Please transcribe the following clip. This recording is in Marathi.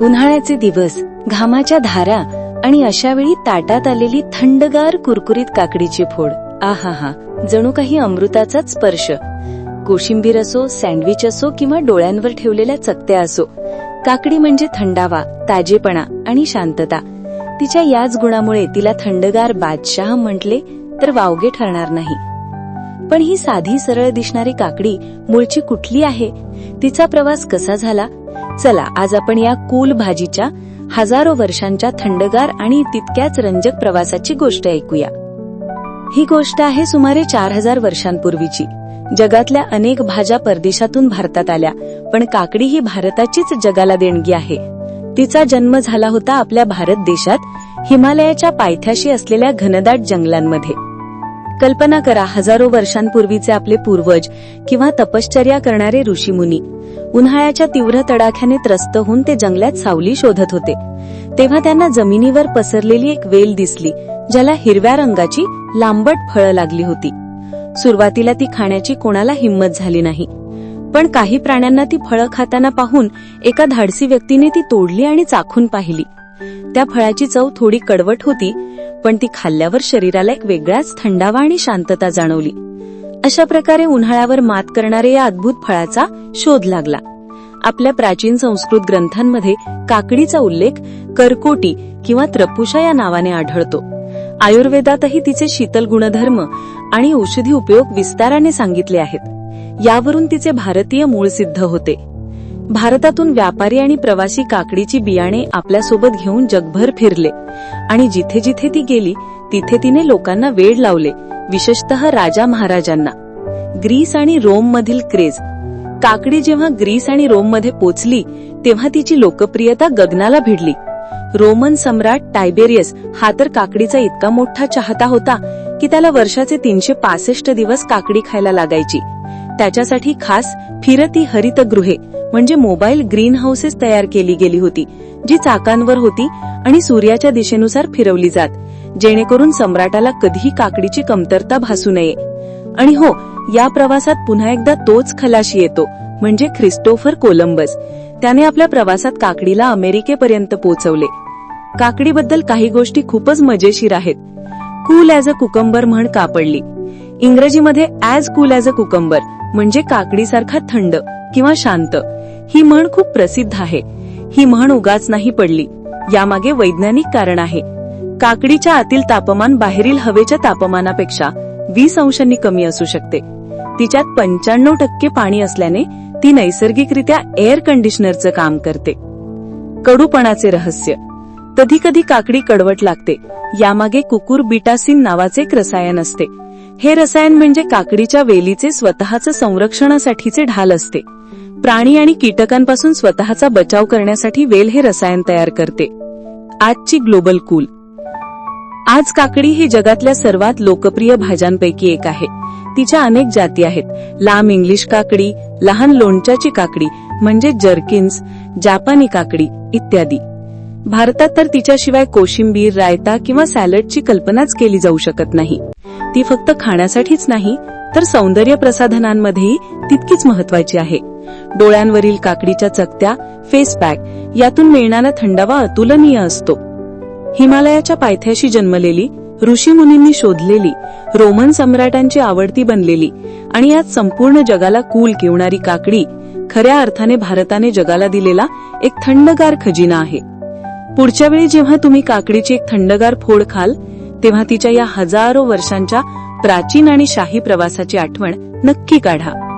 उन्हाळ्याचे दिवस घामाच्या धारा आणि अशा वेळी ताटात आलेली थंडगार कुरकुरीत काकडीची फोड. आहा हा जणू काही अमृताचाच स्पर्श. कोशिंबीर असो सँडविच असो किंवा डोळ्यांवर ठेवलेल्या चकत्या असो काकडी म्हणजे थंडावा ताजेपणा आणि शांतता. तिच्या याच गुणामुळे तिला थंडगार बादशाह म्हटले तर वावगे ठरणार नाही. पण ही साधी सरळ दिसणारी काकडी मूळची कुठली आहे? तिचा प्रवास कसा झाला? चला आज आपण या कूल भाजीच्या हजारो वर्षांच्या थंडगार आणि तितक्याच रंजक प्रवासाची गोष्ट ऐकूया. ही गोष्ट आहे सुमारे चार हजार वर्षांपूर्वीची. जगातल्या अनेक भाज्या परदेशातून भारतात आल्या पण काकडी ही भारताचीच जगाला देणगी आहे. तिचा जन्म झाला होता आपल्या भारत देशात हिमालयाच्या पायथ्याशी असलेल्या घनदाट जंगलांमध्ये. कल्पना करा हजारो वर्षांपूर्वीचे आपले पूर्वज किंवा तपश्चर्या करणारे ऋषीमुनी. उन्हाळ्याच्या तीव्र तडाख्याने त्रस्त होऊन ते जंगलात सावली शोधत होते. तेव्हा त्यांना जमिनीवर पसरलेली एक वेल दिसली ज्याला हिरव्या रंगाची लांबट फळं लागली होती. सुरुवातीला ती खाण्याची कोणाला हिंमत झाली नाही. पण काही प्राण्यांना ती फळं खाताना पाहून एका धाडसी व्यक्तीने ती तोडली आणि चाखून पाहिली. त्या फळाची चव थोडी कडवट होती पण ती खाल्ल्यावर शरीराला एक वेगळाच थंडावा आणि शांतता जाणवली. अशा प्रकारे उन्हाळ्यावर मात करणारे या अद्भुत फळाचा शोध लागला. आपल्या प्राचीन संस्कृत ग्रंथांमध्ये काकडीचा उल्लेख करकोटी किंवा त्रपुषा या नावाने आढळतो. आयुर्वेदातही तिचे शीतल गुणधर्म आणि औषधी उपयोग विस्ताराने सांगितले आहेत. यावरून तिचे भारतीय मूळ सिद्ध होते. भारतातून व्यापारी आणि प्रवासी काकडीची बियाणे आपल्यासोबत घेऊन जगभर फिरले. आणि जिथे जिथे ती गेली तिथे तिने लोकांना वेड लावले विशेषतः राजा महाराजांना. ग्रीस आणि रोम मधील क्रेज. काकडी जेव्हा ग्रीस आणि रोममध्ये पोचली तेव्हा तिची लोकप्रियता गगनाला भिडली. रोमन सम्राट टायबेरियस हा तर काकडीचा इतका मोठा चाहता होता की त्याला वर्षाचे तीनशे पासष्ट दिवस काकडी खायला लागायची. त्याच्यासाठी खास फिरती हरितगृहे म्हणजे मोबाईल ग्रीन हाऊसेस तयार केली गेली होती जी चाकांवर होती आणि सूर्याच्या दिशेनुसार फिरवली जात जेणेकरून सम्राटाला कधीही काकडीची कमतरता भासू नये. आणि हो या प्रवासात पुन्हा एकदा तोच खलाशी येतो म्हणजे ख्रिस्टोफर कोलंबस. त्याने आपल्या प्रवासात काकडीला अमेरिकेपर्यंत पोहोचवले काकडीबद्दल काही गोष्टी खूपच मजेशीर आहेत. कूल ॲज अ कुकंबर म्हण कापडली. इंग्रजीमध्ये as cool as a cucumber म्हणजे काकडीसारखा थंड किंवा शांत. ही म्हण खूप प्रसिद्ध आहे. ही म्हण उगाच नाही पडली. यामागे वैज्ञानिक कारण आहे. काकडीच्या आतील तापमान बाहेरील हवेच्या तापमानापेक्षा वीस अंशांनी कमी असू शकते. तिच्यात पंच्याण्णव टक्के पाणी असल्याने ती नैसर्गिकरित्या एअर कंडिशनरचं काम करते. कडूपणाचे रहस्य. कधी कधी काकडी कडवट लागते. यामागे कुकुर बिटासिन नावाचे एक रसायन असते. हे रसायन म्हणजे काकडीच्या वेलीचे स्वतःच संरक्षणासाठीचे ढाल असते. प्राणी आणि कीटकांपासून स्वतःचा बचाव करण्यासाठी वेल हे रसायन तयार करते. आजची ग्लोबल कूल. आज काकडी ही जगातल्या सर्वात लोकप्रिय भाज्यांपैकी एक आहे. तिच्या अनेक जाती आहेत. लांब इंग्लिश काकडी लहान लोणच्याची काकडी म्हणजे जर्किन्स जापानी काकडी इत्यादी. भारतात तर तिच्याशिवाय कोशिंबीर रायता किंवा सॅलडची कल्पनाच केली जाऊ शकत नाही. ती फक्त खाण्यासाठीच नाही तर सौंदर्य प्रसाधनांमध्येही तितकीच महत्वाची आहे. डोळ्यांवरील काकडीच्या चकत्या फेस पॅक यातून मिळणारा थंडावा अतुलनीय असतो. हिमालयाच्या पायथ्याशी जन्मलेली ऋषीमुनींनी शोधलेली रोमन सम्राटांची आवडती बनलेली आणि यात संपूर्ण जगाला कूल किवणारी काकडी खऱ्या अर्थाने भारताने जगाला दिलेला एक थंडगार खजिना आहे. पुढच्या वेळी जेव्हा तुम्ही काकडीची एक थंडगार फोड खाल तेव्हा तिच्या या हजारो वर्षांच्या प्राचीन आणि शाही प्रवासाची आठवण नक्की काढा.